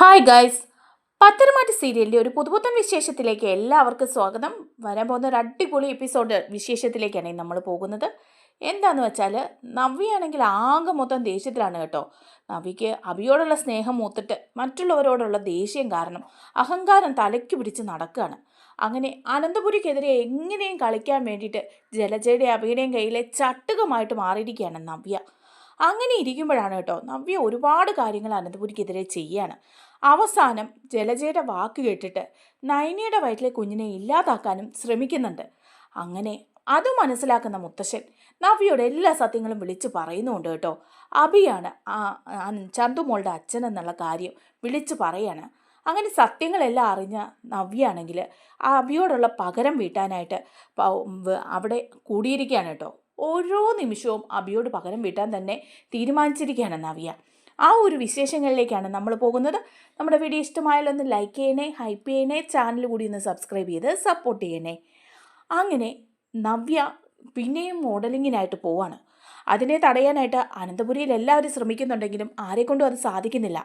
Hi guys Patharamattu സീരിയലിന്റെ ഒരു പുതുപുത്തൻ വിശേഷത്തിലേക്ക് എല്ലാവർക്കും സ്വാഗതം. വരാൻ പോകുന്ന ഒരു അടിപൊളി എപ്പിസോഡ് വിശേഷത്തിലേക്കാണ് നമ്മൾ പോകുന്നത്. എന്താണെന്ന് വെച്ചാൽ നവ്യാണെങ്കിൽ ആകെ മൊത്തം ദേഷ്യത്തിലാണ് കേട്ടോ. നവിക്ക് അവിയോടുള്ള സ്നേഹം മൂത്തിട്ട് മറ്റുള്ളവരോടുള്ള ദേഷ്യം കാരണം അഹങ്കാരം തലയ്ക്ക് പിടിച്ച് നടക്കുകയാണ് അങ്ങനെ അനന്തപുരിക്കെതിരെ എങ്ങനെയും കളിക്കാൻ വേണ്ടിയിട്ട് ജലജയുടെ അഭിയുടെയും കയ്യിലെ ചട്ടുകമായിട്ട് മാറിയിരിക്കുകയാണ് നവ്യ. അങ്ങനെ ഇരിക്കുമ്പോഴാണ് കേട്ടോ നവ്യ ഒരുപാട് കാര്യങ്ങൾ അനന്തപുരിക്കെതിരെ ചെയ്യാണ്. അവസാനം ജലജയുടെ വാക്ക് കേട്ടിട്ട് നൈനയുടെ വയറ്റിലെ കുഞ്ഞിനെ ഇല്ലാതാക്കാനും ശ്രമിക്കുന്നുണ്ട്. അങ്ങനെ അത് മനസ്സിലാക്കുന്ന മുത്തശ്ശൻ നവ്യയുടെ എല്ലാ സത്യങ്ങളും വിളിച്ചു പറയുന്നുണ്ട് കേട്ടോ. ആ ചന്തുമോളുടെ അച്ഛൻ എന്നുള്ള കാര്യം വിളിച്ചു പറയാണ്. അങ്ങനെ സത്യങ്ങളെല്ലാം അറിഞ്ഞ നവ്യാണെങ്കിൽ ആ അഭിയോടുള്ള പകരം വീട്ടാനായിട്ട് അവിടെ കൂടിയിരിക്കുകയാണ് കേട്ടോ. ഓരോ നിമിഷവും അഭിയോട് പകരം വീട്ടാൻ തന്നെ തീരുമാനിച്ചിരിക്കുകയാണ് നവ്യ. ആ ഒരു വിശേഷങ്ങളിലേക്കാണ് നമ്മൾ പോകുന്നത്. നമ്മുടെ വീഡിയോ ഇഷ്ടമായാലൊന്ന് ഒന്ന് ലൈക്ക് ചെയ്യണേ ഹൈപ്പ് ചെയ്യണേ ചാനൽ കൂടി ഒന്ന് സബ്സ്ക്രൈബ് ചെയ്ത് സപ്പോർട്ട് ചെയ്യണേ. അങ്ങനെ നവ്യ പിന്നെയും മോഡലിങ്ങിനായിട്ട് പോവാണ്. അതിനെ തടയാനായിട്ട് അനന്തപുരിയിൽ എല്ലാവരും ശ്രമിക്കുന്നുണ്ടെങ്കിലും ആരെക്കൊണ്ടും അത് സാധിക്കുന്നില്ല.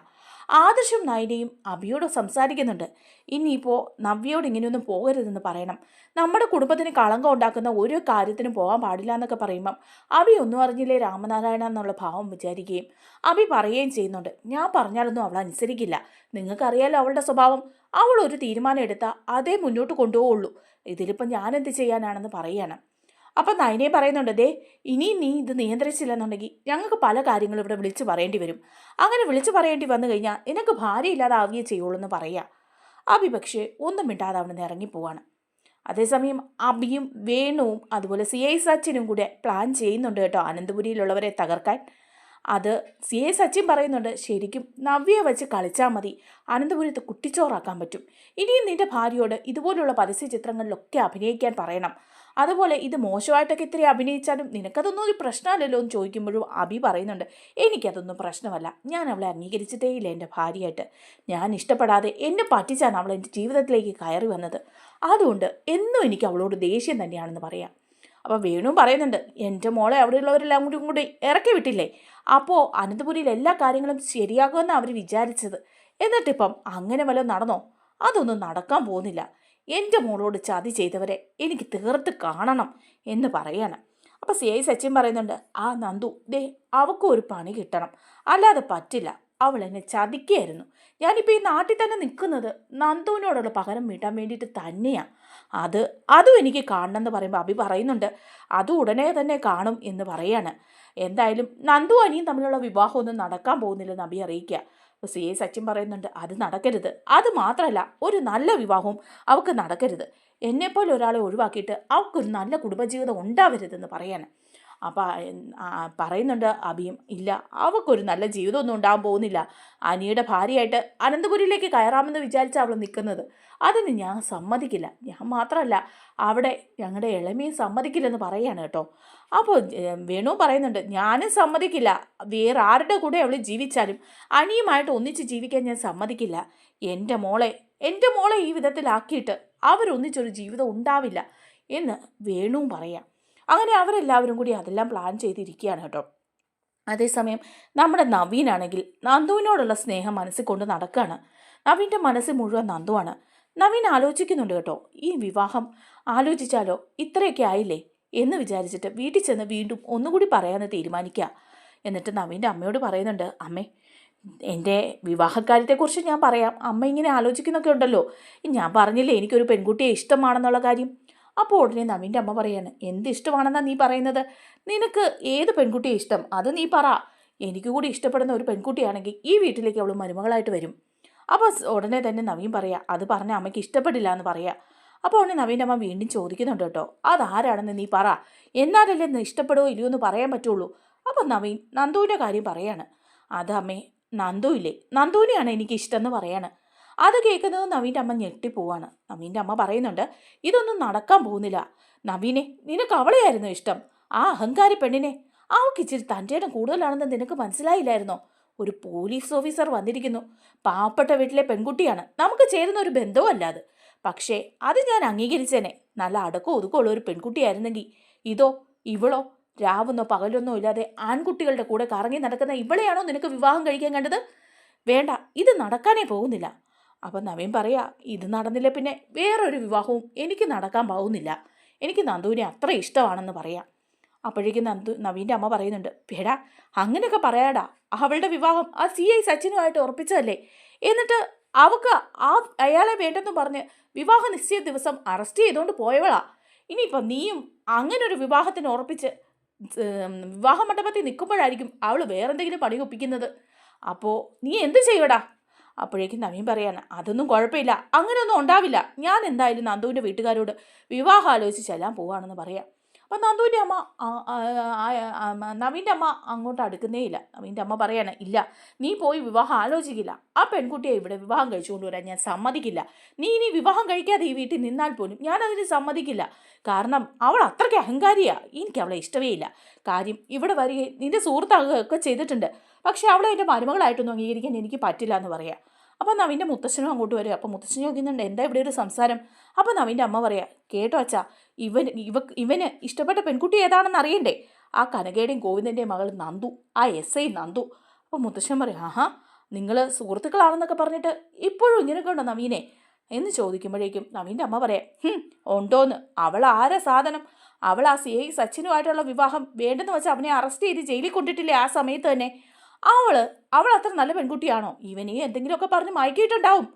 ആദർശം നയനയും അഭിയോട് സംസാരിക്കുന്നുണ്ട്. ഇനിയിപ്പോൾ നവ്യയോട് ഇങ്ങനെയൊന്നും പോകരുതെന്ന് പറയണം. നമ്മുടെ കുടുംബത്തിന് കളങ്കം ഉണ്ടാക്കുന്ന ഒരു കാര്യത്തിനും പോകാൻ പാടില്ല എന്നൊക്കെ പറയുമ്പം അബി ഒന്നും അറിഞ്ഞില്ലേ രാമനാരായണ എന്നുള്ള ഭാവം വിചാരിക്കുകയും. അബി പറയുകയും ചെയ്യുന്നുണ്ട്. ഞാൻ പറഞ്ഞാലൊന്നും അവൾ അനുസരിക്കില്ല. നിങ്ങൾക്കറിയാലോ അവളുടെ സ്വഭാവം. അവൾ ഒരു തീരുമാനം എടുത്താൽ അതേ മുന്നോട്ട് കൊണ്ടുപോകുള്ളൂ ഇതിലിപ്പം ഞാനെന്ത് ചെയ്യാനാണെന്ന് പറയാണ് അപ്പം നയനെ പറയുന്നുണ്ട് ദേ ഇനി നീ ഇത് നിയന്ത്രിച്ചില്ലെന്നുണ്ടെങ്കിൽ ഞങ്ങൾക്ക് പല കാര്യങ്ങളും ഇവിടെ വിളിച്ചു പറയേണ്ടി വരും. അങ്ങനെ വിളിച്ചു പറയേണ്ടി വന്നു കഴിഞ്ഞാൽ നിനക്ക് ഭാര്യ ഇല്ലാതാവുകയേ ചെയ്യുള്ളൂ എന്ന് പറയുക അഭി പക്ഷേ ഒന്നും മിണ്ടാതെ അവിടെ നിന്ന് ഇറങ്ങിപ്പോവാണ് അതേസമയം അബിയും വേണുവും അതുപോലെ സി ഐ സച്ചിനും കൂടെ പ്ലാൻ ചെയ്യുന്നുണ്ട് കേട്ടോ അനന്തപുരിയിലുള്ളവരെ തകർക്കാൻ. അത് സി ഐ സച്ചിൻ പറയുന്നുണ്ട് ശരിക്കും നവ്യയെ വെച്ച് കളിച്ചാൽ മതി. അനന്തപുരത്ത് കുട്ടിച്ചോറാക്കാൻ പറ്റും. ഇനിയും നിന്റെ ഭാര്യയോട് ഇതുപോലുള്ള പരസ്യ ചിത്രങ്ങളിലൊക്കെ അഭിനയിക്കാൻ പറയണം. അതുപോലെ ഇത് മോശമായിട്ടൊക്കെ ഇത്തിരി അഭിനയിച്ചാലും നിനക്കതൊന്നും ഒരു പ്രശ്നമല്ലല്ലോ എന്ന് ചോദിക്കുമ്പോഴും അഭി പറയുന്നുണ്ട് എനിക്കതൊന്നും പ്രശ്നമല്ല. ഞാൻ അവളെ അംഗീകരിച്ചിട്ടേ ഇല്ല എന്റെ ഭാര്യയായിട്ട്. ഞാൻ ഇഷ്ടപ്പെടാതെ എന്നെ പറ്റിച്ചാണ് അവൾ എന്റെ ജീവിതത്തിലേക്ക് കയറി വന്നത്. അതുകൊണ്ട് എന്നും എനിക്ക് അവളോട് ദേഷ്യം തന്നെയാണെന്ന് പറയാം. അപ്പോൾ വേണു പറയുന്നുണ്ട് എന്റെ മോളെ അവിടെയുള്ളവരെല്ലാം കൂടി കൂടി ഇറക്കി വിട്ടില്ലേ? അപ്പോൾ അനന്തപുരിയിൽ എല്ലാ കാര്യങ്ങളും ശരിയാകുമെന്ന് അവർ വിചാരിച്ചത്. എന്നിട്ടിപ്പം അങ്ങനെ വല്ലതും നടന്നോ? അതൊന്നും നടക്കാൻ പോകുന്നില്ല. എന്റെ മോളോട് ചതി ചെയ്തവരെ എനിക്ക് തീർത്ത് കാണണം എന്ന് പറയാണ്. അപ്പോൾ സി ഐ സച്ചിൻ പറയുന്നുണ്ട് ആ നന്ദു ദേ അവൾക്കും ഒരു പണി കിട്ടണം. അല്ലാതെ പറ്റില്ല. അവൾ എന്നെ ചതിക്കുകയായിരുന്നു ഞാനിപ്പോൾ ഈ നാട്ടിൽ തന്നെ നിൽക്കുന്നത് നന്ദുവിനോടുള്ള പകരം വീട്ടാൻ വേണ്ടിയിട്ട് തന്നെയാണ് അത് അതും എനിക്ക് കാണണം എന്ന് പറയുമ്പോൾ അഭി പറയുന്നുണ്ട് അത് ഉടനെ തന്നെ കാണും എന്ന് പറയാണ്. എന്തായാലും നന്ദു അനിയും തമ്മിലുള്ള വിവാഹമൊന്നും നടക്കാൻ പോകുന്നില്ലെന്ന് അഭി അറിയിക്കുക. അപ്പോൾ സി. എ. സച്ചിൻ പറയുന്നുണ്ട് അത് നടക്കരുത്. അത് മാത്രമല്ല ഒരു നല്ല വിവാഹവും അവൾക്ക് നടക്കരുത്. എന്നെപ്പോലെ ഒരാളെ ഒഴിവാക്കിയിട്ട് അവൾക്കൊരു നല്ല കുടുംബജീവിതം ഉണ്ടാവരുതെന്ന് പറയാണ്. അപ്പോൾ പറയുന്നുണ്ട് അഭിയും ഇല്ല അവൾക്കൊരു നല്ല ജീവിതമൊന്നും ഉണ്ടാകാൻ പോകുന്നില്ല. അനിയുടെ ഭാര്യയായിട്ട് അനന്തപുരിയിലേക്ക് കയറാമെന്ന് വിചാരിച്ച അവൾ നിൽക്കുന്നത് അതിന് ഞാൻ സമ്മതിക്കില്ല. ഞാൻ മാത്രമല്ല അവിടെ ഞങ്ങളുടെ ഇളമയും സമ്മതിക്കില്ലെന്ന് പറയാണ് കേട്ടോ. അപ്പോൾ വേണു പറയുന്നുണ്ട് ഞാനും സമ്മതിക്കില്ല. വേറെ ആരുടെ കൂടെ അവൾ ജീവിച്ചാലും അനിയുമായിട്ട് ഒന്നിച്ച് ജീവിക്കാൻ ഞാൻ സമ്മതിക്കില്ല. എന്റെ മോളെ എന്റെ മോളെ ഈ വിധത്തിലാക്കിയിട്ട് അവരൊന്നിച്ചൊരു ജീവിതം ഉണ്ടാവില്ല എന്ന് വേണു പറയാം. അങ്ങനെ അവരെല്ലാവരും കൂടി അതെല്ലാം പ്ലാൻ ചെയ്തിരിക്കുകയാണ് കേട്ടോ. അതേസമയം നമ്മുടെ നവീനാണെങ്കിൽ നന്ദുവിനോടുള്ള സ്നേഹം മനസ്സിൽ കൊണ്ട് നടക്കുകയാണ്. നവീന്റെ മനസ്സ് മുഴുവൻ നന്ദുവാണ്. നവീൻ ആലോചിക്കുന്നുണ്ട് കേട്ടോ ഈ വിവാഹം ആലോചിച്ചാലോ ഇത്രയൊക്കെ ആയില്ലേ? എന്ന് വിചാരിച്ചിട്ട് വീട്ടിൽ ചെന്ന് വീണ്ടും ഒന്നുകൂടി പറയാമെന്ന് തീരുമാനിക്കുക. എന്നിട്ട് നവീന്റെ അമ്മയോട് പറയുന്നുണ്ട് അമ്മേ എന്റെ വിവാഹക്കാര്യത്തെക്കുറിച്ച് ഞാൻ പറയാം. അമ്മ ഇങ്ങനെ ആലോചിക്കുന്നൊക്കെ ഉണ്ടല്ലോ. ഞാൻ പറഞ്ഞില്ലേ എനിക്കൊരു പെൺകുട്ടിയെ ഇഷ്ടമാണെന്നുള്ള കാര്യം? അപ്പോൾ ഉടനെ നവീന്റെ അമ്മ പറയാണ് എന്ത് ഇഷ്ടമാണെന്നാ നീ പറയുന്നത്? നിനക്ക് ഏത് പെൺകുട്ടിയെ ഇഷ്ടം? അത് നീ പറ. എനിക്ക് കൂടി ഇഷ്ടപ്പെടുന്ന ഒരു പെൺകുട്ടിയാണെങ്കിൽ ഈ വീട്ടിലേക്ക് അവൾ മരുമകളായിട്ട് വരും. അപ്പോൾ ഉടനെ തന്നെ നവീൻ പറയാ അത് പറഞ്ഞ അമ്മയ്ക്ക് ഇഷ്ടപ്പെടില്ല എന്ന് പറയാ. അപ്പോൾ ഉടനെ നവീന്റെ അമ്മ വീണ്ടും ചോദിക്കുന്നുണ്ട് കേട്ടോ അതാരാണെന്ന് നീ പറ. എന്നാലല്ലേ ഇഷ്ടപ്പെടുമോ ഇല്ലയോ എന്ന് പറയാൻ പറ്റുള്ളൂ? അപ്പോൾ നവീൻ നന്ദുവിന്റെ കാര്യം പറയാണ് അതമ്മേ നന്ദു ഇല്ലേ? നന്ദുവിനെയാണ് എനിക്ക് ഇഷ്ടം എന്ന് പറയാണ്. അത് കേൾക്കുന്നത് നവീന്റെ അമ്മ ഞെട്ടിപ്പോവാണ് നവീന്റെ അമ്മ പറയുന്നുണ്ട് ഇതൊന്നും നടക്കാൻ പോകുന്നില്ല. നവീനെ നിനക്ക് അവളെയായിരുന്നു ഇഷ്ടം. ആ അഹങ്കാരി പെണ്ണിനെ. അവൾക്ക് ഇച്ചിരി തന്റെ ഇടം കൂടുതലാണെന്ന് നിനക്ക് മനസ്സിലായില്ലായിരുന്നോ? ഒരു പോലീസ് ഓഫീസർ വന്നിരിക്കുന്നു. പാവപ്പെട്ട വീട്ടിലെ പെൺകുട്ടിയാണ്. നമുക്ക് ചേരുന്ന ഒരു ബന്ധവും അല്ലാതെ പക്ഷേ അത് ഞാൻ അംഗീകരിച്ചേനെ. നല്ല അടക്കം ഒതുക്കമുള്ള ഒരു പെൺകുട്ടിയായിരുന്നെങ്കിൽ ഇതോ ഇവളോ രാവെന്നോ പകലൊന്നോ ഇല്ലാതെ ആൺകുട്ടികളുടെ കൂടെ കറങ്ങി നടക്കുന്ന ഇവളെയാണോ നിനക്ക് വിവാഹം കഴിക്കാൻ കണ്ടത്? വേണ്ട ഇത് നടക്കാനേ പോകുന്നില്ല. അപ്പം നവീൻ പറയാ ഇത് നടന്നില്ല പിന്നെ വേറൊരു വിവാഹവും എനിക്ക് നടക്കാൻ പോകുന്നില്ല എനിക്ക് നന്ദുവിനെ അത്ര ഇഷ്ടമാണെന്ന് പറയാം. അപ്പോഴേക്കും നന്ദു നവീന്റെ അമ്മ പറയുന്നുണ്ട് പേടാ അങ്ങനെയൊക്കെ പറയാടാ. അവളുടെ വിവാഹം ആ സി ഐ സച്ചിനുമായിട്ട് ഉറപ്പിച്ചതല്ലേ. എന്നിട്ട് അവക്ക് ആ അയാളെ വേണ്ടെന്ന് പറഞ്ഞ് വിവാഹ നിശ്ചയ ദിവസം അറസ്റ്റ് ചെയ്തുകൊണ്ട് പോയവളാ. ഇനിയിപ്പം നീയും അങ്ങനെ ഒരു വിവാഹത്തിന് ഉറപ്പിച്ച് വിവാഹ മണ്ഡപത്തിൽ നിൽക്കുമ്പോഴായിരിക്കും അവൾ വേറെന്തെങ്കിലും പണി ഒപ്പിക്കുന്നത്. അപ്പോൾ നീ എന്ത് ചെയ്യടാ അപ്പോഴേക്കും നവീൻ പറയാണ് അതൊന്നും കുഴപ്പമില്ല. അങ്ങനെയൊന്നും ഉണ്ടാവില്ല. ഞാൻ എന്തായാലും നന്ദുവിന്റെ വീട്ടുകാരോട് വിവാഹം ആലോചിച്ച് ചെല്ലാൻ പോവാണെന്ന് പറയാം. അപ്പം നന്ദുവിന്റെ അമ്മ നവീന്റെ അമ്മ അങ്ങോട്ട് അടുക്കുന്നേ ഇല്ല. നവീന്റെ അമ്മ പറയാണ് ഇല്ല നീ പോയി വിവാഹം ആലോചിക്കില്ല. ആ പെൺകുട്ടിയെ ഇവിടെ വിവാഹം കഴിച്ചുകൊണ്ട് വരാൻ ഞാൻ സമ്മതിക്കില്ല. നീ ഇനി വിവാഹം കഴിക്കാതെ ഈ വീട്ടിൽ നിന്നാൽ പോലും ഞാനതിന് സമ്മതിക്കില്ല. കാരണം അവൾ അത്രയ്ക്ക് അഹങ്കാരിയാണ് എനിക്ക് അവളെ ഇഷ്ടമേ ഇല്ല. കാര്യം ഇവിടെ വരികയും നിന്റെ സുഹൃത്താകുകയൊക്കെ ചെയ്തിട്ടുണ്ട്. പക്ഷേ അവളെ എന്റെ മരുമകളായിട്ടൊന്നും അംഗീകരിക്കാൻ എനിക്ക് പറ്റില്ല എന്ന് പറയാം. അപ്പം നവീന്റെ മുത്തശ്ശനും അങ്ങോട്ട് വരും. അപ്പോൾ മുത്തശ്ശൻ ചോദിക്കുന്നുണ്ട് എന്താ ഇവിടെ ഒരു സംസാരം? അപ്പോൾ നവീന്റെ അമ്മ പറയാ കേട്ടോ അച്ഛാ ഇവൻ ഇവ ഇവന് ഇഷ്ടപ്പെട്ട പെൺകുട്ടി ഏതാണെന്ന് അറിയണ്ടേ? ആ കനകയുടെയും ഗോവിന്ദന്റെയും മകൾ നന്ദു ആ എസ് ഐ നന്ദു. അപ്പോൾ മുത്തശ്ശൻ പറയും ആഹാ നിങ്ങൾ സുഹൃത്തുക്കളാണെന്നൊക്കെ പറഞ്ഞിട്ട് ഇപ്പോഴും ഇങ്ങനെയൊക്കെ ഉണ്ടോ നവീനെ? എന്ന് ചോദിക്കുമ്പോഴേക്കും നവീന്റെ അമ്മ പറയാം "ഹും, ഉണ്ടോന്ന്. അവൾ ആരെ സാധനം? അവൾ ആ സി ഐ സച്ചിനുമായിട്ടുള്ള വിവാഹം വേണ്ടെന്ന് വെച്ച് അവനെ അറസ്റ്റ് ചെയ്ത് ജയിലിൽ കൊണ്ടിട്ടില്ലേ ആ സമയത്ത് തന്നെ? അവൾ അവൾ അത്ര നല്ല പെൺകുട്ടിയാണോ? ഇവനെ എന്തെങ്കിലുമൊക്കെ പറഞ്ഞ് മയക്കിയിട്ടുണ്ടാവും.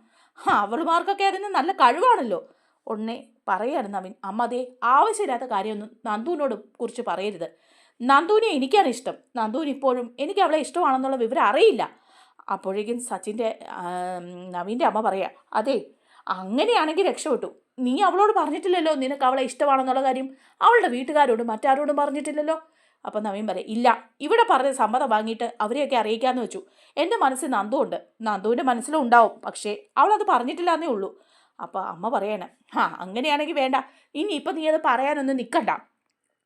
അവളുമാർക്കൊക്കെ അതിന് നല്ല കഴിവാണല്ലോ. ഉടനെ പറയാണ് നവീൻ. അമ്മ അതേ ആവശ്യമില്ലാത്ത കാര്യമൊന്നും നന്ദുവിനോട് കുറിച്ച് പറയരുത്. നന്ദുവിനെ എനിക്കാണ് ഇഷ്ടം. നന്ദുവിന് ഇപ്പോഴും എനിക്ക് അവളെ ഇഷ്ടമാണെന്നുള്ള വിവരം അറിയില്ല. അപ്പോഴേക്കും സച്ചിന്റെ നവീന്റെ അമ്മ പറയാ അതെ അങ്ങനെയാണെങ്കിൽ രക്ഷപ്പെട്ടു. നീ അവളോട് പറഞ്ഞിട്ടില്ലല്ലോ നിനക്ക് അവളെ ഇഷ്ടമാണെന്നുള്ള കാര്യം. അവളുടെ വീട്ടുകാരോടും മറ്റാരോടും പറഞ്ഞിട്ടില്ലല്ലോ. അപ്പം നവീൻ പറയും ഇല്ല ഇവിടെ പറഞ്ഞ സമ്മതം വാങ്ങിയിട്ട് അവരെയൊക്കെ അറിയിക്കാമെന്ന് വെച്ചു. എന്റെ മനസ്സിൽ നന്ദു ഉണ്ട് നന്ദുവിന്റെ മനസ്സിലും ഉണ്ടാവും പക്ഷേ അവളത് പറഞ്ഞിട്ടില്ല എന്നേ ഉള്ളൂ. അപ്പോൾ അമ്മ പറയണേ ആ അങ്ങനെയാണെങ്കിൽ വേണ്ട. ഇനി ഇപ്പം നീ അത് പറയാനൊന്നും നിൽക്കണ്ട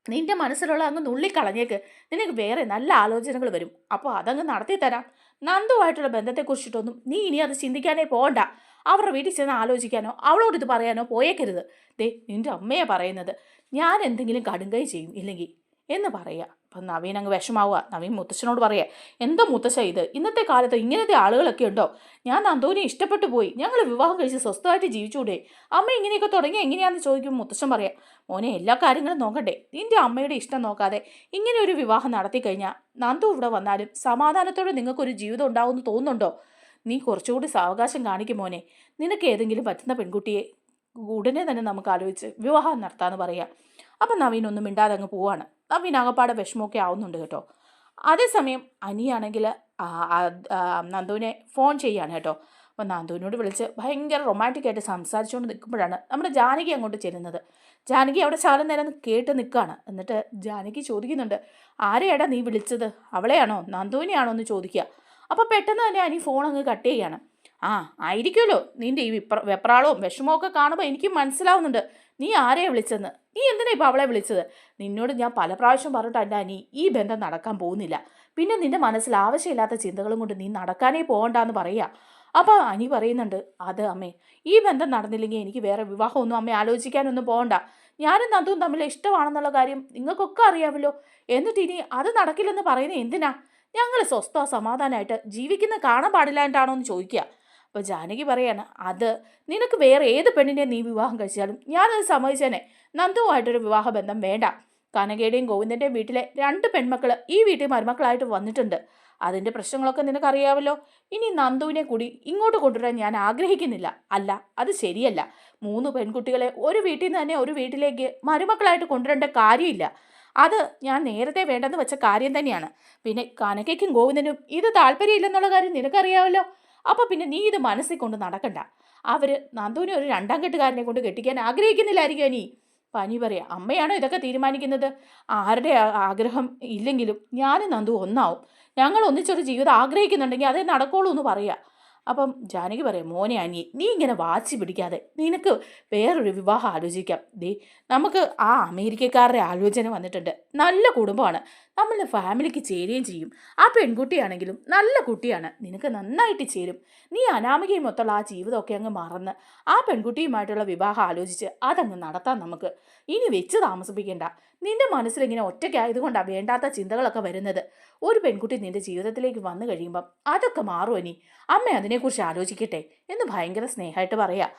നിന്റെ മനസ്സിലുള്ള അങ്ങ് നുള്ളിക്കളഞ്ഞേക്ക്. നിനക്ക് വേറെ നല്ല ആലോചനകൾ വരും. അപ്പോൾ അതങ്ങ് നടത്തി തരാം നന്ദുവായിട്ടുള്ള ബന്ധത്തെക്കുറിച്ചിട്ടൊന്നും നീ ഇനി അത് ചിന്തിക്കാനേ പോകണ്ട. അവരുടെ വീട്ടിൽ ചെന്ന് ആലോചിക്കാനോ അവളോട് ഇത് പറയാനോ പോയേക്കരുത്. ദേ നിന്റെ അമ്മയെ പറയുന്നത്. ഞാൻ എന്തെങ്കിലും കടുങ്കൈ ചെയ്യും. ഇല്ലെങ്കിൽ എന്ന് പറയുക. അപ്പം നവീൻ അങ്ങ് വിഷമാവുക. നവീൻ മുത്തശ്ശനോട് പറയുക എന്തോ മുത്തശ്ശ ഇത്? ഇന്നത്തെ കാലത്ത് ഇങ്ങനത്തെ ആളുകളൊക്കെ ഉണ്ടോ? ഞാൻ നന്ദോനെ ഇഷ്ടപ്പെട്ടു പോയി. ഞങ്ങൾ വിവാഹം കഴിച്ച് സ്വസ്ഥമായിട്ട് ജീവിച്ചുകൂടെ? അമ്മ ഇങ്ങനെയൊക്കെ തുടങ്ങി എങ്ങനെയാണെന്ന് ചോദിക്കും മുത്തശ്ശൻ പറയാം മോനെ എല്ലാ കാര്യങ്ങളും നോക്കട്ടെ നിന്റെ അമ്മയുടെ ഇഷ്ടം നോക്കാതെ ഇങ്ങനെ ഒരു വിവാഹം നടത്തി കഴിഞ്ഞാൽ നന്ദു ഇവിടെ വന്നാലും സമാധാനത്തോടെ നിങ്ങൾക്കൊരു ജീവിതം ഉണ്ടാവുമെന്ന് തോന്നുന്നുണ്ടോ? നീ കുറച്ചുകൂടി സാവകാശം കാണിക്കും മോനെ. നിനക്ക് ഏതെങ്കിലും പറ്റുന്ന പെൺകുട്ടിയെ ഉടനെ തന്നെ നമുക്ക് ആലോചിച്ച് വിവാഹം നടത്താമെന്ന് പറയാം. അപ്പം നവീൻ ഒന്നും മിണ്ടാതെ അങ്ങ് പോവാണ്. നവീൻ ആകപ്പാടെ വിഷമമൊക്കെ ആവുന്നുണ്ട് കേട്ടോ. അതേസമയം അനിയാണെങ്കിൽ നന്ദുവിനെ ഫോൺ ചെയ്യാണ് കേട്ടോ. അപ്പോൾ നന്ദുവിനോട് വിളിച്ച് ഭയങ്കര റൊമാന്റിക് ആയിട്ട് സംസാരിച്ചുകൊണ്ട് നിൽക്കുമ്പോഴാണ് നമ്മുടെ ജാനകി അങ്ങോട്ട് ചെല്ലുന്നത്. ജാനകി അവിടെ ശാലം നേരം കേട്ട് നിൽക്കുകയാണ് എന്നിട്ട് ജാനകി ചോദിക്കുന്നുണ്ട് ആരെയാടാ നീ വിളിച്ചത്? അവളെയാണോ? നന്ദുവിനെയാണോ എന്ന് ചോദിക്കുക. അപ്പോൾ പെട്ടെന്ന് തന്നെ അനി ഫോൺ അങ്ങ് കട്ട് ചെയ്യാണ് ആ ആയിരിക്കുമല്ലോ. നിന്റെ ഈ വിപ്ര വെപ്രാളവും വിഷമവും ഒക്കെ കാണുമ്പോൾ എനിക്ക് മനസ്സിലാവുന്നുണ്ട്. നീ ആരെയാണ് വിളിച്ചെന്ന്? നീ എന്തിനാ ഇപ്പോൾ അവളെ വിളിച്ചത്? നിന്നോട് ഞാൻ പല പ്രാവശ്യം പറഞ്ഞിട്ട് അനി ഈ ബന്ധം നടക്കാൻ പോകുന്നില്ല. പിന്നെ നിന്റെ മനസ്സിൽ ആവശ്യമില്ലാത്ത ചിന്തകളും കൊണ്ട് നീ നടക്കാനേ പോകണ്ടെന്ന് പറയുക അപ്പോൾ അനി പറയുന്നുണ്ട് അത് അമ്മേ ഈ ബന്ധം നടന്നില്ലെങ്കിൽ എനിക്ക് വേറെ വിവാഹമൊന്നും അമ്മ ആലോചിക്കാനൊന്നും പോകണ്ട ഞാനും നന്ദുവും തമ്മിൽ ഇഷ്ടമാണെന്നുള്ള കാര്യം നിങ്ങൾക്കൊക്കെ അറിയാമല്ലോ. എന്നിട്ട് ഇനി അത് നടക്കില്ലെന്ന് പറയുന്നത് എന്തിനാ? ഞങ്ങൾ സ്വസ്ഥ സമാധാനമായിട്ട് ജീവിക്കുന്ന കാണാൻ പാടില്ലായിട്ടാണോ എന്ന് ചോദിക്കുക അപ്പോൾ ജാനകി പറയാണ് അത് നിനക്ക് വേറെ ഏത് പെണ്ണിനെ നീ വിവാഹം കഴിച്ചാലും ഞാനത് സമ്മതിച്ചേനെ. നന്ദുവുമായിട്ടൊരു വിവാഹ ബന്ധം വേണ്ട. കനകയുടെയും ഗോവിന്ദന്റെയും വീട്ടിലെ രണ്ട് പെൺമക്കൾ ഈ വീട്ടിൽ മരുമക്കളായിട്ട് വന്നിട്ടുണ്ട്. അതിന്റെ പ്രശ്നങ്ങളൊക്കെ നിനക്കറിയാമല്ലോ ഇനി നന്ദുവിനെ കൂടി ഇങ്ങോട്ട് കൊണ്ടുവരാൻ ഞാൻ ആഗ്രഹിക്കുന്നില്ല. അല്ല അത് ശരിയല്ല. മൂന്ന് പെൺകുട്ടികളെ ഒരു വീട്ടിൽ നിന്ന് തന്നെ ഒരു വീട്ടിലേക്ക് മരുമക്കളായിട്ട് കൊണ്ടുവരേണ്ട കാര്യമില്ല. അത് ഞാൻ നേരത്തെ വേണ്ടെന്ന് വെച്ച കാര്യം തന്നെയാണ്. പിന്നെ കനകയ്ക്കും ഗോവിന്ദനും ഇത് താല്പര്യമില്ലെന്നുള്ള കാര്യം നിനക്കറിയാമല്ലോ അപ്പോൾ പിന്നെ നീ ഇത് മനസ്സിൽ കൊണ്ട് നടക്കണ്ട. അവർ നന്ദുവിനെ ഒരു രണ്ടാം കെട്ടുകാരനെ കൊണ്ട് കെട്ടിക്കാൻ ആഗ്രഹിക്കുന്നില്ലായിരിക്കും നീ പനി പറയാം അമ്മയാണോ ഇതൊക്കെ തീരുമാനിക്കുന്നത്? ആരുടെ ആഗ്രഹം ഇല്ലെങ്കിലും ഞാനും നന്ദു ഒന്നാവും. ഞങ്ങൾ ഒന്നിച്ചൊരു ജീവിതം ആഗ്രഹിക്കുന്നുണ്ടെങ്കിൽ അതേ നടക്കുള്ളൂ എന്ന് പറയുക അപ്പം ജാനകി പറയാം മോനെ അനി നീ ഇങ്ങനെ വാശി പിടിക്കാതെ നിനക്ക് വേറൊരു വിവാഹം ആലോചിക്കാം. ദേ നമുക്ക് ആ അമേരിക്കക്കാരുടെ ആലോചന വന്നിട്ടുണ്ട്. നല്ല കുടുംബമാണ്. നമ്മളുടെ ഫാമിലിക്ക് ചേരുകയും ചെയ്യും. ആ പെൺകുട്ടിയാണെങ്കിലും നല്ല കുട്ടിയാണ്. നിനക്ക് നന്നായിട്ട് ചേരും. നീ അനാമികയും മൊത്തമുള്ള ആ ജീവിതമൊക്കെ അങ്ങ് മറന്ന് ആ പെൺകുട്ടിയുമായിട്ടുള്ള വിവാഹം ആലോചിച്ച് അതങ്ങ് നടത്താം നമുക്ക്. ഇനി വെച്ച് താമസിപ്പിക്കേണ്ട. നിന്റെ മനസ്സിലിങ്ങനെ ഒറ്റയ്ക്കായതുകൊണ്ടാണ് വേണ്ടാത്ത ചിന്തകളൊക്കെ വരുന്നത്. ഒരു പെൺകുട്ടി നിന്റെ ജീവിതത്തിലേക്ക് വന്നു കഴിയുമ്പം അതൊക്കെ മാറും ഇനി. അമ്മ അതിനെക്കുറിച്ച് ആലോചിക്കട്ടെ എന്ന് ഭയങ്കര സ്നേഹമായിട്ട് പറയാ.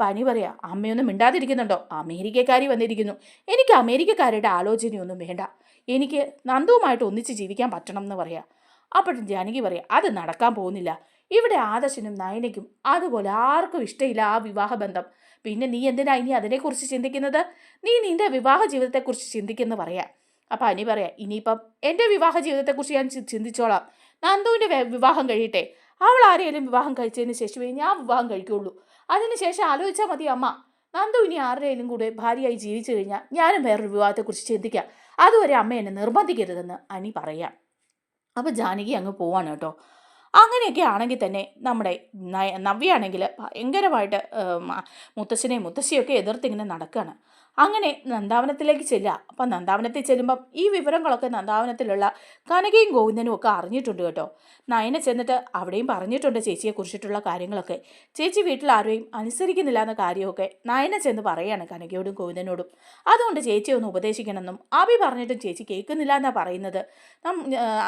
പനി പറയാ അമ്മയൊന്നും മിണ്ടാതിരിക്കുന്നുണ്ടോ? അമേരിക്കക്കാരി വന്നിരിക്കുന്നു. എനിക്ക് അമേരിക്കക്കാരുടെ ആലോചനയൊന്നും വേണ്ട. എനിക്ക് നന്ദുവുമായിട്ട് ഒന്നിച്ച് ജീവിക്കാൻ പറ്റണം എന്ന് പറയാം. അപ്പോഴും ജാനകി പറയാം അത് നടക്കാൻ പോകുന്നില്ല. ഇവിടെ ആദർശനും നയനയ്ക്കും അതുപോലെ ആർക്കും ഇഷ്ടമില്ല ആ വിവാഹബന്ധം. പിന്നെ നീ എന്തിനാ ഇനി അതിനെക്കുറിച്ച് ചിന്തിക്കുന്നത്? നീ നിന്റെ വിവാഹ ജീവിതത്തെക്കുറിച്ച് ചിന്തിക്കുന്നു പറയാം. അപ്പം അനി പറയാം ഇനിയിപ്പം എന്റെ വിവാഹ ജീവിതത്തെക്കുറിച്ച് ഞാൻ ചിന്തിച്ചോളാം. നന്ദുവിന്റെ വിവാഹം കഴിയട്ടെ. അവൾ ആരെയും വിവാഹം കഴിച്ചതിന് ശേഷമേ ഞാൻ വിവാഹം കഴിക്കുള്ളൂ. അതിനുശേഷം ആലോചിച്ചാൽ മതി അമ്മ. നന്ദു ഇനി ആരുടെയും കൂടെ ഭാര്യയായി ജീവിച്ചു കഴിഞ്ഞാൽ ഞാനും വേറൊരു വിവാഹത്തെക്കുറിച്ച് ചിന്തിക്കാം. അതുവരെ അമ്മ എന്നെ നിർബന്ധിക്കരുതെന്ന് അനി പറയാം. അപ്പോൾ ജാനകി അങ്ങ് പോവാണ് കേട്ടോ. അങ്ങനെയൊക്കെ ആണെങ്കിൽ തന്നെ നമ്മുടെ നവ്യാണെങ്കിൽ ഭയങ്കരമായിട്ട് മുത്തശ്ശനെയും മുത്തശ്ശിയൊക്കെ എതിർത്തിങ്ങനെ നടക്കുകയാണ് അങ്ങനെ നന്ദാവനത്തിലേക്ക് ചെല്ലുക. അപ്പം നന്ദാവനത്തിൽ ചെല്ലുമ്പം ഈ വിവരങ്ങളൊക്കെ നന്ദാവനത്തിലുള്ള കനകയും ഗോവിന്ദനും ഒക്കെ അറിഞ്ഞിട്ടുണ്ട് കേട്ടോ. നയന ചെന്നിട്ട് അവിടെയും പറഞ്ഞിട്ടുണ്ട് ചേച്ചിയെ കുറിച്ചിട്ടുള്ള കാര്യങ്ങളൊക്കെ. ചേച്ചി വീട്ടിൽ ആരെയും അനുസരിക്കുന്നില്ല എന്ന കാര്യമൊക്കെ നയന ചെന്ന് പറയാണ് കനകയോടും ഗോവിന്ദനോടും. അതുകൊണ്ട് ചേച്ചിയെ ഒന്ന് ഉപദേശിക്കണമെന്നും അഭി പറഞ്ഞിട്ടും ചേച്ചി കേൾക്കുന്നില്ല എന്നാണ് പറയുന്നത്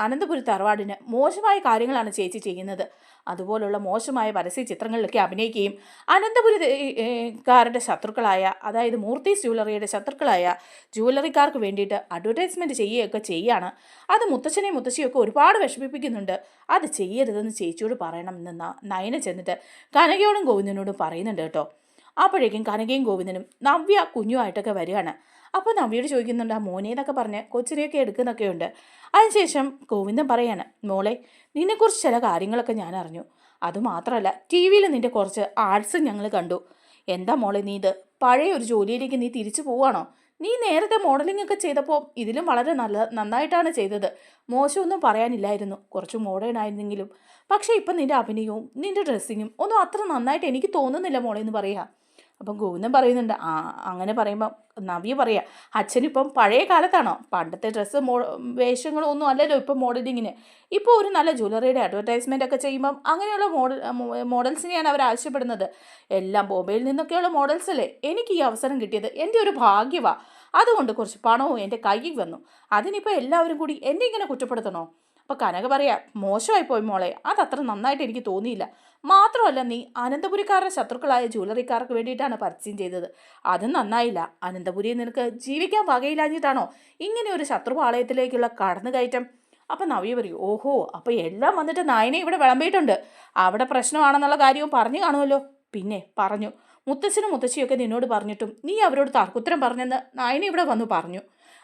അനന്തപുരി തറവാടിന് മോശമായ കാര്യങ്ങളാണ് ചേച്ചി ചെയ്യുന്നത്. അതുപോലുള്ള മോശമായ പരസ്യ ചിത്രങ്ങളിലൊക്കെ അഭിനയിക്കുകയും അനന്തപുരി കാരുടെ ശത്രുക്കളായ അതായത് മൂർത്തീസ് ജ്വല്ലറിയുടെ ശത്രുക്കളായ ജ്വല്ലറിക്കാർക്ക് വേണ്ടിയിട്ട് അഡ്വർടൈസ്മെന്റ് ചെയ്യുകയൊക്കെ ചെയ്യാണ്. അത് മുത്തച്ഛനെയും മുത്തശ്ശിയൊക്കെ ഒരുപാട് വിഷമിപ്പിക്കുന്നുണ്ട്. അത് ചെയ്യരുതെന്ന് ചേച്ചിയോട് പറയണമെന്ന് എന്ന നയന ചെന്നിട്ട് കനകയോടും ഗോവിന്ദനോടും പറയുന്നുണ്ട് കേട്ടോ. അപ്പോഴേക്കും കനകയും ഗോവിന്ദനും നവ്യ കുഞ്ഞുമായിട്ടൊക്കെ വരികയാണ്. അപ്പോൾ നവ്യയോട് ചോദിക്കുന്നുണ്ട് ആ മോനെ എന്നൊക്കെ പറഞ്ഞ് കൊച്ചിനെയൊക്കെ എടുക്കുന്നൊക്കെ ഉണ്ട് അതിനുശേഷം ഗോവിന്ദൻ പറയാണ് മോളെ നിന്നെക്കുറിച്ച് ചില കാര്യങ്ങളൊക്കെ ഞാൻ അറിഞ്ഞു. അതുമാത്രമല്ല ടി വിയിൽ നിന്റെ കുറച്ച് ആർട്സ് ഞങ്ങൾ കണ്ടു. എന്താ മോളെ നീ ഇത്? പഴയ ഒരു ജോലിയിലേക്ക് നീ തിരിച്ചു പോവാണോ? നീ നേരത്തെ മോഡലിംഗ് ഒക്കെ ചെയ്തപ്പോൾ ഇതിലും വളരെ നല്ല നന്നായിട്ടാണ് ചെയ്തത്. മോശമൊന്നും പറയാനില്ലായിരുന്നു. കുറച്ച് മോഡേൺ ആയിരുന്നെങ്കിലും. പക്ഷേ ഇപ്പം നിന്റെ അഭിനയവും നിന്റെ ഡ്രസ്സിങ്ങും ഒന്നും അത്ര നന്നായിട്ട് എനിക്ക് തോന്നുന്നില്ല മോളെ എന്ന് പറയാ. അപ്പം ഗോവിന്ദൻ പറയുന്നുണ്ട് ആ അങ്ങനെ പറയുമ്പം നവ്യ പറയാ അച്ഛനിപ്പം പഴയ കാലത്താണോ? പണ്ടത്തെ ഡ്രസ്സ് മോ വേഷങ്ങളും ഒന്നും അല്ലല്ലോ ഇപ്പം മോഡലിങ്ങിന്. ഇപ്പോൾ ഒരു നല്ല ജ്വല്ലറിയുടെ അഡ്വർടൈസ്മെന്റ് ഒക്കെ ചെയ്യുമ്പം അങ്ങനെയുള്ള മോഡൽ മോഡൽസിനെയാണ് അവർ ആവശ്യപ്പെടുന്നത്. എല്ലാം ബോംബെയിൽ നിന്നൊക്കെയുള്ള മോഡൽസ് അല്ലേ? എനിക്ക് ഈ അവസരം കിട്ടിയത് എന്റെ ഒരു ഭാഗ്യമാണ് അതുകൊണ്ട് കുറച്ച് പണവും എന്റെ കയ്യിൽ വന്നു. അതിനിപ്പോൾ എല്ലാവരും കൂടി എന്നെ ഇങ്ങനെ കുറ്റപ്പെടുത്തണോ? അപ്പോൾ കനക പറയാ മോശമായി പോയി മോളെ അതത്ര നന്നായിട്ട് എനിക്ക് തോന്നിയില്ല. മാത്രമല്ല നീ അനന്തപുരിക്കാരുടെ ശത്രുക്കളായ ജ്വല്ലറിക്കാർക്ക് വേണ്ടിയിട്ടാണ് പരസ്യം ചെയ്തത്. അതും നന്നായില്ല. അനന്തപുരിയിൽ നിനക്ക് ജീവിക്കാൻ വകയില്ലാഞ്ഞിട്ടാണോ ഇങ്ങനെ ഒരു ശത്രുപാളയത്തിലേക്കുള്ള കടന്നുകയറ്റം? അപ്പം നവ്യ പറയും ഓഹോ അപ്പോൾ എല്ലാം വന്നിട്ട് നായനെ ഇവിടെ വിളമ്പിയിട്ടുണ്ട്. അവിടെ പ്രശ്നമാണെന്നുള്ള കാര്യവും പറഞ്ഞു കാണുമല്ലോ. പിന്നെ പറഞ്ഞു മുത്തച്ഛനും മുത്തശ്ശിയൊക്കെ നിന്നോട് പറഞ്ഞിട്ടും നീ അവരോട് തർക്കുത്തരം പറഞ്ഞെന്ന് നായനെ ഇവിടെ വന്നു പറഞ്ഞു.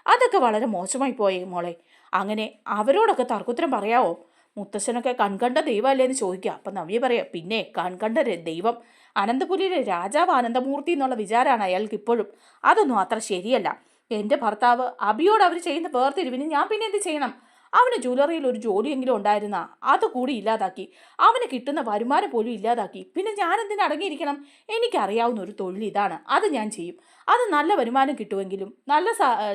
അതൊക്കെ വളരെ മോശമായി പോയേ മോളെ. അങ്ങനെ അവരോടൊക്കെ തർക്കുത്തരം പറയാവോ? മുത്തശ്ശനൊക്കെ കൺകണ്ട ദൈവമല്ലേ എന്ന് ചോദിക്കുക. അപ്പം നവ്യ പറയാം പിന്നെ കൺകണ്ട ദൈവം. അനന്തപുരിയിലെ രാജാവ് അനന്തമൂർത്തി എന്നുള്ള വിചാരമാണ് അയാൾക്ക് ഇപ്പോഴും. അതൊന്നും അത്ര ശരിയല്ല. എന്റെ ഭർത്താവ് അബിയോട് അവർ ചെയ്യുന്ന വേർതിരിവിന് ഞാൻ പിന്നെ എന്ത് ചെയ്യണം? അവന് ജ്വല്ലറിയിൽ ഒരു ജോലിയെങ്കിലും ഉണ്ടായിരുന്ന? അത് കൂടി ഇല്ലാതാക്കി. അവന് കിട്ടുന്ന വരുമാനം പോലും ഇല്ലാതാക്കി. പിന്നെ ഞാൻ എന്തിനു അടങ്ങിയിരിക്കണം? എനിക്കറിയാവുന്ന ഒരു തൊഴിൽ ഇതാണ്. അത് ഞാൻ ചെയ്യും. അത് നല്ല വരുമാനം കിട്ടുമെങ്കിലും നല്ല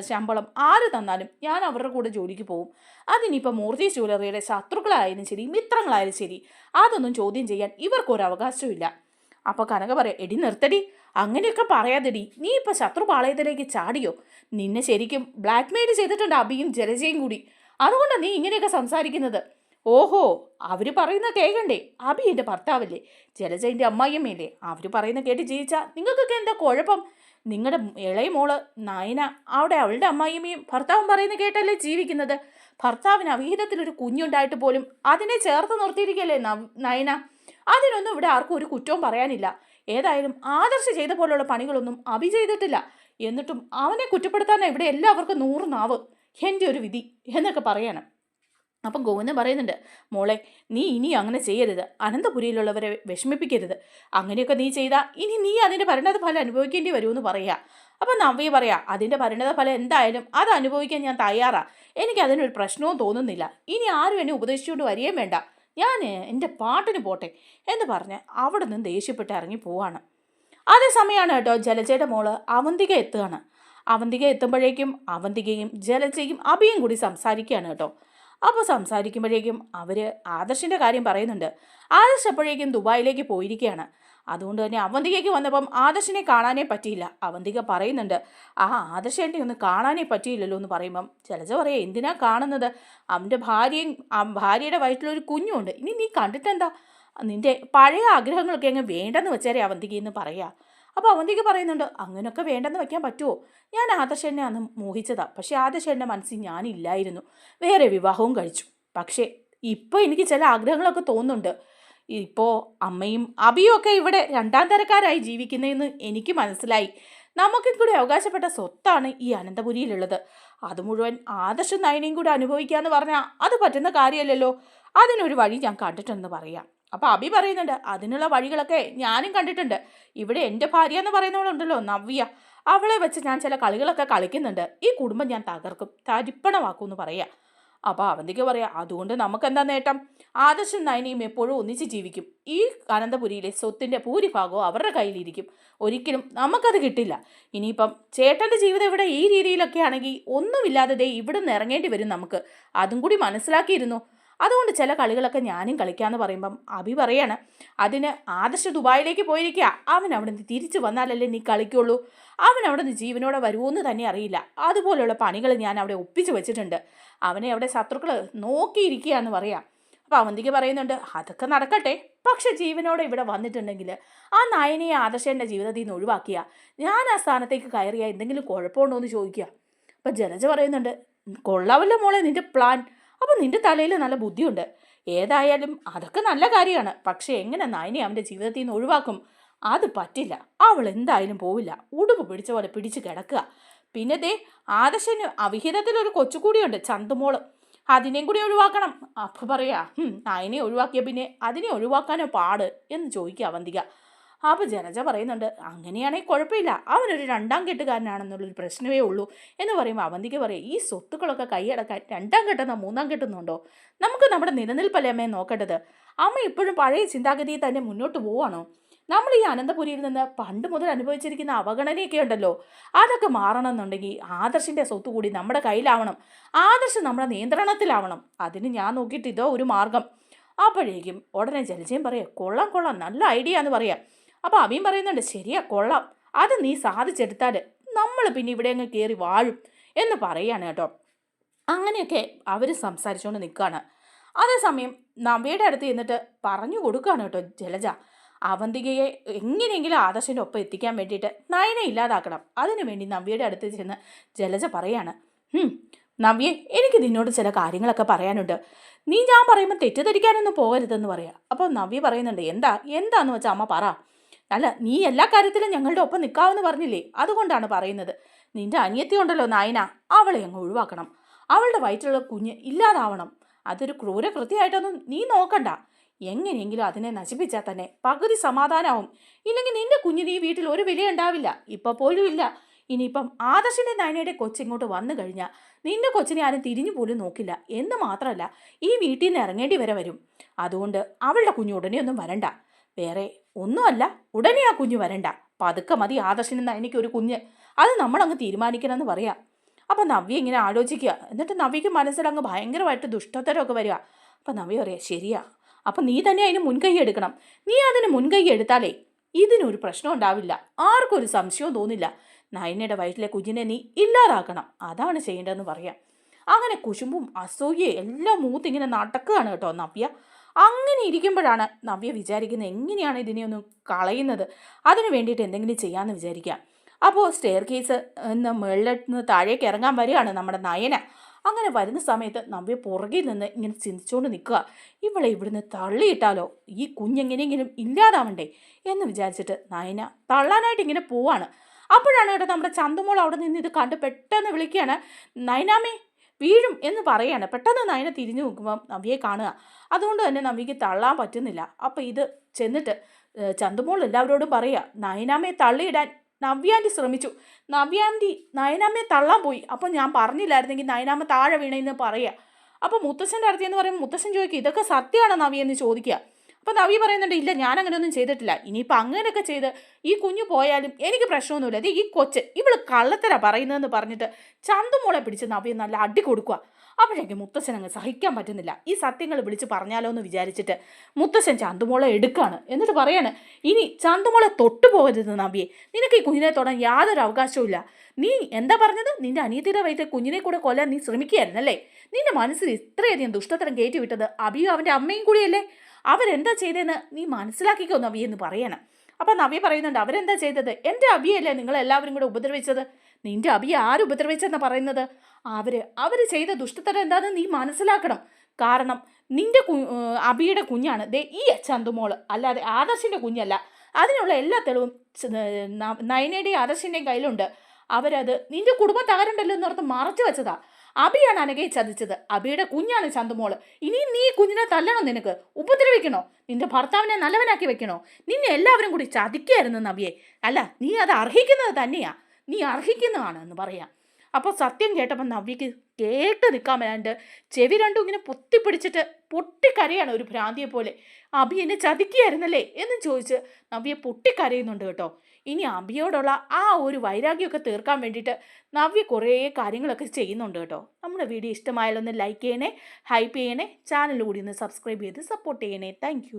ശമ്പളം ആര് തന്നാലും ഞാൻ അവരുടെ കൂടെ ജോലിക്ക് പോകും അതിനിപ്പോൾ മൂർത്തി ജ്വല്ലറിയുടെ ശത്രുക്കളായാലും ശരി മിത്രങ്ങളായാലും ശരി അതൊന്നും ചോദ്യം ചെയ്യാൻ ഇവർക്കൊരു അവകാശമില്ല അപ്പോൾ കനക പറയാം എടി നിർത്തടി. അങ്ങനെയൊക്കെ പറയാതെടി. നീ ഇപ്പോൾ ശത്രുപാളയത്തിലേക്ക് ചാടിയോ? നിന്നെ ശരിക്കും ബ്ലാക്ക്മെയിൽ ചെയ്തിട്ടുണ്ട് അബിയും ജലജയും കൂടി. അതുകൊണ്ടാണ് നീ ഇങ്ങനെയൊക്കെ സംസാരിക്കുന്നത്. ഓഹോ അവർ പറയുന്ന കേൾക്കണ്ടേ? അബി എന്റെ ഭർത്താവല്ലേ? ജലജന്റെ അമ്മായിയമ്മയല്ലേ? അവർ പറയുന്ന കേട്ട് ജീവിച്ചാൽ നിങ്ങൾക്കൊക്കെ എന്താ കുഴപ്പം? നിങ്ങളുടെ ഇളയ മോൾ നയന അവിടെ അവളുടെ അമ്മായിയമ്മയും ഭർത്താവും പറയുന്ന കേട്ടല്ലേ ജീവിക്കുന്നത്? ഭർത്താവിന് അവിഹിതത്തിലൊരു കുഞ്ഞുണ്ടായിട്ട് പോലും അതിനെ ചേർത്ത് നിർത്തിയിരിക്കല്ലേ നയന? അതിനൊന്നും ഇവിടെ ആർക്കും ഒരു കുറ്റവും പറയാനില്ല. ഏതായാലും ആദർശ ചെയ്ത പോലുള്ള പണികളൊന്നും അഭി ചെയ്തിട്ടില്ല. എന്നിട്ടും അവനെ കുറ്റപ്പെടുത്താനാണ് ഇവിടെ എല്ലാവർക്കും നൂറ് നാവ്. എന്റെ ഒരു വിധി എന്നൊക്കെ പറയണം. അപ്പം ഗോവിന്ദൻ പറയുന്നുണ്ട് മോളെ നീ ഇനി അങ്ങനെ ചെയ്യരുത്. അനന്തപുരിയിലുള്ളവരെ വിഷമിപ്പിക്കരുത്. അങ്ങനെയൊക്കെ നീ ചെയ്താൽ ഇനി നീ അതിന്റെ പരിണത ഫലം അനുഭവിക്കേണ്ടി വരുമെന്ന് പറയുക അപ്പം നവ്യ പറയാം അതിന്റെ പരിണത ഫലം എന്തായാലും അത് അനുഭവിക്കാൻ ഞാൻ തയ്യാറാണ് എനിക്ക് അതിനൊരു പ്രശ്നവും തോന്നുന്നില്ല. ഇനി ആരും എന്നെ ഉപദേശിച്ചുകൊണ്ട് വരികയും വേണ്ട. ഞാൻ എന്റെ പാട്ടിന് പോട്ടെ എന്ന് പറഞ്ഞ് അവിടെ നിന്ന് ദേഷ്യപ്പെട്ട് ഇറങ്ങി പോവാണ്. അതേ സമയമാണ് കേട്ടോ ജലജയുടെ മോൾ അവന്തിക എത്തുകയാണ്. അവന്തിക എത്തുമ്പോഴേക്കും അവന്തികയും ജലജയും അഭിയും കൂടി സംസാരിക്കുകയാണ് കേട്ടോ. അപ്പോൾ സംസാരിക്കുമ്പോഴേക്കും അവർ ആദർശിന്റെ കാര്യം പറയുന്നുണ്ട്. ആദർശ് അപ്പോഴേക്കും ദുബായിലേക്ക് പോയിരിക്കുകയാണ്. അതുകൊണ്ട് തന്നെ അവന്തികയ്ക്ക് വന്നപ്പം ആദർശിനെ കാണാനേ പറ്റിയില്ല. അവന്തിക പറയുന്നുണ്ട് ആ ആദർശേന്റെ ഒന്ന് കാണാനേ പറ്റിയില്ലല്ലോ എന്ന് പറയുമ്പം ജലജ പറയാം എന്തിനാ കാണുന്നത്? അവന്റെ ഭാര്യയും ഭാര്യയുടെ വയറ്റിലൊരു കുഞ്ഞുണ്ട് ഇനി നീ കണ്ടിട്ടെന്താ? നിന്റെ പഴയ ആഗ്രഹങ്ങളൊക്കെ അങ്ങ് വേണ്ടെന്ന് വെച്ചാലേ അവന്തികയെന്ന് പറയാ. അപ്പോൾ അവന്തിക്ക് പറയുന്നുണ്ട് അങ്ങനെയൊക്കെ വേണ്ടെന്ന് വയ്ക്കാൻ പറ്റുമോ ഞാൻ ആദർശനെ അന്ന് മോഹിച്ചതാ. പക്ഷേ ആദർശന്റെ മനസ്സിൽ ഞാനില്ലായിരുന്നു. വേറെ വിവാഹവും കഴിച്ചു. പക്ഷേ ഇപ്പോൾ എനിക്ക് ചില ആഗ്രഹങ്ങളൊക്കെ തോന്നുന്നുണ്ട്. ഇപ്പോൾ അമ്മയും അബിയും ഒക്കെ ഇവിടെ രണ്ടാം തരക്കാരായി ജീവിക്കുന്നതെന്ന് എനിക്ക് മനസ്സിലായി. നമുക്കും കൂടി അവകാശപ്പെട്ട സ്വത്താണ് ഈ അനന്തപുരിയിലുള്ളത്. അത് മുഴുവൻ ആദർശ നയനയും കൂടി അനുഭവിക്കാന്ന് പറഞ്ഞാൽ അത് പറ്റുന്ന കാര്യമല്ലല്ലോ അതിനൊരു വഴി ഞാൻ കണ്ടിട്ടുണ്ടെന്ന് പറയാം. അപ്പോൾ അബി പറയുന്നുണ്ട് അതിനുള്ള വഴികളൊക്കെ ഞാനും കണ്ടിട്ടുണ്ട്. ഇവിടെ എന്റെ ഭാര്യ എന്ന് പറയുന്നവളുണ്ടല്ലോ നവ്യ. അവളെ വെച്ച് ഞാൻ ചില കളികളൊക്കെ കളിക്കുന്നുണ്ട്. ഈ കുടുംബം ഞാൻ തകർക്കും. തരിപ്പണമാക്കും എന്ന് പറയാം. അപ്പോൾ അവന്തിക്ക് പറയാം അതുകൊണ്ട് നമുക്കെന്താ നേട്ടം? ആദർശം നയനയും എപ്പോഴും ഒന്നിച്ച് ജീവിക്കും. ഈ അനന്തപുരിയിലെ സ്വത്തിന്റെ ഭൂരിഭാഗവും അവരുടെ കയ്യിലിരിക്കും. ഒരിക്കലും നമുക്കത് കിട്ടില്ല. ഇനിയിപ്പം ചേട്ടന്റെ ജീവിതം ഇവിടെ ഈ രീതിയിലൊക്കെ ആണെങ്കിൽ ഒന്നുമില്ലാതെ ഇവിടെ നിന്ന് ഇറങ്ങേണ്ടി വരും നമുക്ക്. അതും കൂടി മനസ്സിലാക്കിയിരുന്നു. അതുകൊണ്ട് ചില കളികളൊക്കെ ഞാനും കളിക്കാമെന്ന് പറയുമ്പം അഭി പറയാണ് അതിന് ആദർശ ദുബായിലേക്ക് പോയിരിക്കുക അവൻ അവിടെ നിന്ന് തിരിച്ചു വന്നാലല്ലേ നീ കളിക്കുള്ളൂ. അവൻ അവിടെ നിന്ന് ജീവനോടെ വരുമെന്ന് തന്നെ അറിയില്ല. അതുപോലെയുള്ള പണികൾ ഞാൻ അവിടെ ഒപ്പിച്ചു വെച്ചിട്ടുണ്ട്. അവനെ അവിടെ ശത്രുക്കൾ നോക്കിയിരിക്കുകയെന്ന് പറയാം. അപ്പോൾ അവന്തിക്ക് പറയുന്നുണ്ട് അതൊക്കെ നടക്കട്ടെ. പക്ഷെ ജീവനോടെ ഇവിടെ വന്നിട്ടുണ്ടെങ്കിൽ ആ നയനയെ ആദർശന്റെ ജീവിതത്തിൽ നിന്ന് ഒഴിവാക്കിയ. ഞാൻ ആ സ്ഥാനത്തേക്ക് കയറിയ എന്തെങ്കിലും കുഴപ്പമുണ്ടോ എന്ന് ചോദിക്കുക അപ്പം ജലജ പറയുന്നുണ്ട് കൊള്ളാവല്ലോ മോളെ നിന്റെ പ്ലാൻ. അപ്പം നിന്റെ തലയിൽ നല്ല ബുദ്ധിയുണ്ട്. ഏതായാലും അതൊക്കെ നല്ല കാര്യമാണ്. പക്ഷേ എങ്ങനെ നയനെ അവന്റെ ജീവിതത്തിൽ നിന്ന് ഒഴിവാക്കും? അത് പറ്റില്ല. അവൾ എന്തായാലും പോവില്ല. ഉടുപ്പ് പിടിച്ച പോലെ പിടിച്ച് കിടക്കുക. പിന്നെ ദേ ആദർശന് അവിഹിതത്തിലൊരു കൊച്ചുകൂടിയുണ്ട് ചന്തുമോൾ. അതിനെയും കൂടി ഒഴിവാക്കണം. അപ്പം പറയാ "ഹും, നയനെ ഒഴിവാക്കിയ പിന്നെ അതിനെ ഒഴിവാക്കാനോ പാട് എന്ന് ചോദിക്കുക അവന്തിക. അപ്പോൾ ജനജ പറയുന്നുണ്ട് അങ്ങനെയാണെങ്കിൽ കുഴപ്പമില്ല. അവനൊരു രണ്ടാം കെട്ടുകാരനാണെന്നുള്ളൊരു പ്രശ്നമേ ഉള്ളൂ. എന്ന് പറയുമ്പോൾ അവന്തിക്ക് പറയും ഈ സ്വത്തുക്കളൊക്കെ കൈയടക്കാൻ രണ്ടാം കെട്ടെന്നോ മൂന്നാം കെട്ടുന്നുണ്ടോ? നമുക്ക് നമ്മുടെ നിലനിൽപ്പല്ലേ അമ്മയെ നോക്കേണ്ടത്? അമ്മ ഇപ്പോഴും പഴയ ചിന്താഗതിയിൽ തന്നെ മുന്നോട്ട് പോവാണോ? നമ്മൾ ഈ അനന്തപുരിയിൽ നിന്ന് പണ്ട് മുതൽ അനുഭവിച്ചിരിക്കുന്ന അവഗണനയൊക്കെ ഉണ്ടല്ലോ. അതൊക്കെ മാറണമെന്നുണ്ടെങ്കിൽ ആദർശിന്റെ സ്വത്ത് കൂടി നമ്മുടെ കയ്യിലാവണം. ആദർശം നമ്മുടെ നിയന്ത്രണത്തിലാവണം. അതിന് ഞാൻ നോക്കിയിട്ട് ഇതോ ഒരു മാർഗം. അപ്പോഴേക്കും ഉടനെ ജലജയം പറയാം കൊള്ളാം കൊള്ളാം. നല്ല ഐഡിയ എന്ന് പറയാം. അപ്പോൾ അബിയും പറയുന്നുണ്ട് ശരിയാ കൊള്ളാം. അത് നീ സാധിച്ചെടുത്താൽ നമ്മൾ പിന്നെ ഇവിടെ അങ്ങ് കയറി വാഴും എന്ന് പറയാണ് കേട്ടോ. അങ്ങനെയൊക്കെ അവർ സംസാരിച്ചുകൊണ്ട് നിൽക്കുകയാണ് അതേസമയം നവ്യയുടെ അടുത്ത് ചെന്നിട്ട് പറഞ്ഞു കൊടുക്കുകയാണ് കേട്ടോ ജലജ. അവന്തികയെ എങ്ങനെയെങ്കിലും ആദർശന്റെ ഒപ്പം എത്തിക്കാൻ വേണ്ടിയിട്ട് നയനെ ഇല്ലാതാക്കണം. അതിനു വേണ്ടി നവ്യയുടെ അടുത്ത് ചെന്ന് ജലജ പറയാണ് "ഹും, നവ്യെ എനിക്ക് നിന്നോട് ചില കാര്യങ്ങളൊക്കെ പറയാനുണ്ട്. നീ ഞാൻ പറയുമ്പോൾ തെറ്റിദ്ധരിക്കാനൊന്നും പോകരുതെന്ന് പറയാം. അപ്പോൾ നവ്യ പറയുന്നുണ്ട് എന്താ? എന്താന്ന് വെച്ചാൽ അമ്മ പറ. അല്ല നീ എല്ലാ കാര്യത്തിലും ഞങ്ങളുടെ ഒപ്പം നിൽക്കാമെന്ന് പറഞ്ഞില്ലേ? അതുകൊണ്ടാണ് പറയുന്നത്. നിന്റെ അനിയത്തി ഉണ്ടല്ലോ നായന അവളെ അങ്ങ് ഒഴിവാക്കണം. അവളുടെ വയറ്റിലുള്ള കുഞ്ഞ് ഇല്ലാതാവണം. അതൊരു ക്രൂരകൃത്യമായിട്ടൊന്നും നീ നോക്കണ്ട. എങ്ങനെയെങ്കിലും അതിനെ നശിപ്പിച്ചാൽ തന്നെ പകുതി സമാധാനമാവും ഇല്ലെങ്കിൽ നിന്റെ കുഞ്ഞിന് ഈ വീട്ടിൽ ഒരു വില ഉണ്ടാവില്ല ഇപ്പൊ പോലും ഇല്ല. ഇനിയിപ്പം ആദർശിന്റെ നയനയുടെ കൊച്ചിങ്ങോട്ട് വന്നു കഴിഞ്ഞാൽ നിന്റെ കൊച്ചിനെ ആരും തിരിഞ്ഞു പോലും നോക്കില്ല. എന്ന് മാത്രമല്ല ഈ വീട്ടിൽ നിന്ന് ഇറങ്ങേണ്ടി വരെ വരും. അതുകൊണ്ട് അവളുടെ കുഞ്ഞു ഉടനെ ഒന്നും വരണ്ട. വേറെ ഒന്നുമല്ല. ഉടനെ ആ കുഞ്ഞ് വരണ്ട. പതുക്കെ മതി ആദർശിന് ഒരു കുഞ്ഞ്. അത് നമ്മളങ്ങ് തീരുമാനിക്കണമെന്ന് പറയാം. അപ്പം നവ്യ ഇങ്ങനെ ആലോചിക്കുക. എന്നിട്ട് നവ്യക്ക് മനസ്സിലങ്ങ് ഭയങ്കരമായിട്ട് ദുഷ്ടത്തരമൊക്കെ വരിക. അപ്പം നവ്യ പറയാം ശരിയാ. അപ്പം നീ തന്നെ അതിന് മുൻകൈ എടുക്കണം. നീ അതിന് മുൻകൈ എടുത്താലേ ഇതിനൊരു പ്രശ്നം ഉണ്ടാവില്ല. ആർക്കും ഒരു സംശയവും തോന്നില്ല. നയനയുടെ വയറ്റിലെ കുഞ്ഞിനെ നീ ഇല്ലാതാക്കണം. അതാണ് ചെയ്യേണ്ടതെന്ന് പറയാം. അങ്ങനെ കുശുമ്പും അസൂയയും എല്ലാം മൂത്തിങ്ങനെ നടക്കുകയാണ് കേട്ടോ നവ്യ. അങ്ങനെ ഇരിക്കുമ്പോഴാണ് നവ്യ വിചാരിക്കുന്നത് എങ്ങനെയാണ് ഇതിനെ ഒന്ന് കളയുന്നത്? അതിന് വേണ്ടിയിട്ട് എന്തെങ്കിലും ചെയ്യാമെന്ന് വിചാരിക്കുക. അപ്പോൾ സ്റ്റെയർ കേസ് എന്ന് മേളിൽ നിന്ന് താഴേക്ക് ഇറങ്ങാൻ വരികയാണ് നമ്മുടെ നയന. അങ്ങനെ വരുന്ന സമയത്ത് നവ്യ പുറകിൽ നിന്ന് ഇങ്ങനെ ചിന്തിച്ചുകൊണ്ട് നിൽക്കുക. ഇവളെ ഇവിടുന്ന് തള്ളിയിട്ടാലോ? ഈ കുഞ്ഞെങ്ങനെയെങ്കിലും ഇല്ലാതാവണ്ടേ? എന്ന് വിചാരിച്ചിട്ട് നയന തള്ളാനായിട്ട് ഇങ്ങനെ പോവാണ്. അപ്പോഴാണ് കേട്ടോ നമ്മുടെ ചന്തുമോൾ അവിടെ നിന്ന് ഇത് കണ്ട് പെട്ടെന്ന് വിളിക്കുകയാണ്. നയനാമേ വീഴും എന്ന് പറയാണ്. പെട്ടെന്ന് നയന തിരിഞ്ഞു നോക്കുമ്പം നവിയെ കാണുക. അതുകൊണ്ട് തന്നെ നവിക്ക് തള്ളാൻ പറ്റുന്നില്ല. അപ്പോൾ ഇത് ചെന്നിട്ട് ചന്തുമോൾ എല്ലാവരോടും പറയുക നയനാമയെ തള്ളിയിടാൻ നവ്യാന്റി ശ്രമിച്ചു. നവ്യാന്റി നയനാമ്മയെ തള്ളാൻ പോയി. അപ്പോൾ ഞാൻ പറഞ്ഞില്ലായിരുന്നെങ്കിൽ നയനാമ്മ താഴെ വീണെന്ന് പറയുക. അപ്പോൾ മുത്തശ്ശന്റെ അടുത്ത് എന്ന് പറയുമ്പോൾ മുത്തശ്ശൻ ചോദിക്കുക ഇതൊക്കെ സത്യമാണോ നവി എന്ന് ചോദിക്കുക? അപ്പോൾ നവി പറയുന്നുണ്ട് ഇല്ല ഞാൻ അങ്ങനെയൊന്നും ചെയ്തിട്ടില്ല. ഇനിയിപ്പോൾ അങ്ങനെയൊക്കെ ചെയ്ത് ഈ കുഞ്ഞു പോയാലും എനിക്ക് പ്രശ്നമൊന്നുമില്ല. അത് ഈ കൊച്ച് ഇവൾ കള്ളത്തര പറയുന്നതെന്ന് പറഞ്ഞിട്ട് ചന്തുമോളെ പിടിച്ച് നവിയെ നല്ല അടി കൊടുക്കുക അപ്പോഴേക്കും മുത്തശ്ശൻ അങ്ങ് സഹിക്കാൻ പറ്റുന്നില്ല. ഈ സത്യങ്ങൾ വിളിച്ച് പറഞ്ഞാലോ എന്ന് വിചാരിച്ചിട്ട് മുത്തശ്ശൻ ചന്തുമോളെ എടുക്കുകയാണ് എന്നിട്ട് പറയാണ് ഇനി ചന്തുമോളെ തൊട്ടു പോകരുത് നബിയെ നിനക്ക് ഈ കുഞ്ഞിനെ തൊടാൻ യാതൊരു അവകാശവും നീ എന്താ പറഞ്ഞത്? നിന്റെ അനിയത്തിയുടെ വയറ്റ് കുഞ്ഞിനെ കൂടെ കൊല്ലാൻ നീ ശ്രമിക്കുകയായിരുന്നല്ലേ? നിന്റെ മനസ്സിൽ ഇത്രയധികം ദുഷ്ടത്തരം കയറ്റി വിട്ടത് അബിയും അവന്റെ അമ്മയും കൂടിയല്ലേ? അവരെന്താ ചെയ്തതെന്ന് നീ മനസ്സിലാക്കിക്കോ നവി എന്ന് പറയണം. അപ്പം നവി പറയുന്നുണ്ട് അവരെന്താ ചെയ്തത്? എന്റെ അബിയല്ലേ നിങ്ങളെല്ലാവരും കൂടെ ഉപദ്രവിച്ചത്? നിന്റെ അബി ആര് ഉപദ്രവിച്ചെന്ന് പറയുന്നത്? അവർ അവർ ചെയ്ത ദുഷ്ടത്തരം എന്താണെന്ന് നീ മനസ്സിലാക്കണം. കാരണം നിന്റെ കു അബിയുടെ കുഞ്ഞാണ്. ദേ ഈ ചന്തുമോൾ അല്ലാതെ ആദർശിന്റെ കുഞ്ഞല്ല. അതിനുള്ള എല്ലാ തെളിവും നയനയുടെയും ആദർശിന്റെയും കയ്യിലുണ്ട്. അവരത് നിന്റെ കുടുംബം തകരണ്ടല്ലോ എന്നോർത്ത് മറച്ചു വെച്ചതാ. അബിയാണ് അനഘയെ ചതിച്ചത്. അബിയുടെ കുഞ്ഞാണ് ചന്തുമോൾ. ഇനിയും നീ കുഞ്ഞിനെ തല്ലണോ നിനക്ക്? ഉപദ്രവിക്കണോ? നിന്റെ ഭർത്താവിനെ നല്ലവനാക്കി വെക്കണോ? നിന്നെ എല്ലാവരും കൂടി ചതിക്കായിരുന്നു നബിയെ അല്ല നീ അത് അർഹിക്കുന്നത് തന്നെയാ. നീ അർഹിക്കുന്നതാണ് എന്ന് പറയാം. അപ്പോൾ സത്യം കേട്ടപ്പോൾ നവ്യക്ക് കേട്ട് നിൽക്കാൻ വരാണ്ട് ചെവി രണ്ടും ഇങ്ങനെ പൊത്തിപ്പിടിച്ചിട്ട് പൊട്ടിക്കരയാണ് ഒരു ഭ്രാന്തിയെ പോലെ അബി എന്നെ ചതിക്കുകയായിരുന്നല്ലേ എന്ന് ചോദിച്ച് നവ്യ പൊട്ടിക്കരയുന്നുണ്ട് കേട്ടോ. ഇനി അബിയോടുള്ള ആ ഒരു വൈരാഗ്യമൊക്കെ തീർക്കാൻ വേണ്ടിയിട്ട് നവ്യ കുറേ കാര്യങ്ങളൊക്കെ ചെയ്യുന്നുണ്ട് കേട്ടോ. നമ്മുടെ വീഡിയോ ഇഷ്ടമായാലൊന്ന് ലൈക്ക് ചെയ്യണേ ഹൈപ്പ് ചെയ്യണേ ചാനൽ കൂടി ഒന്ന് സബ്സ്ക്രൈബ് ചെയ്ത് സപ്പോർട്ട് ചെയ്യണേ. താങ്ക്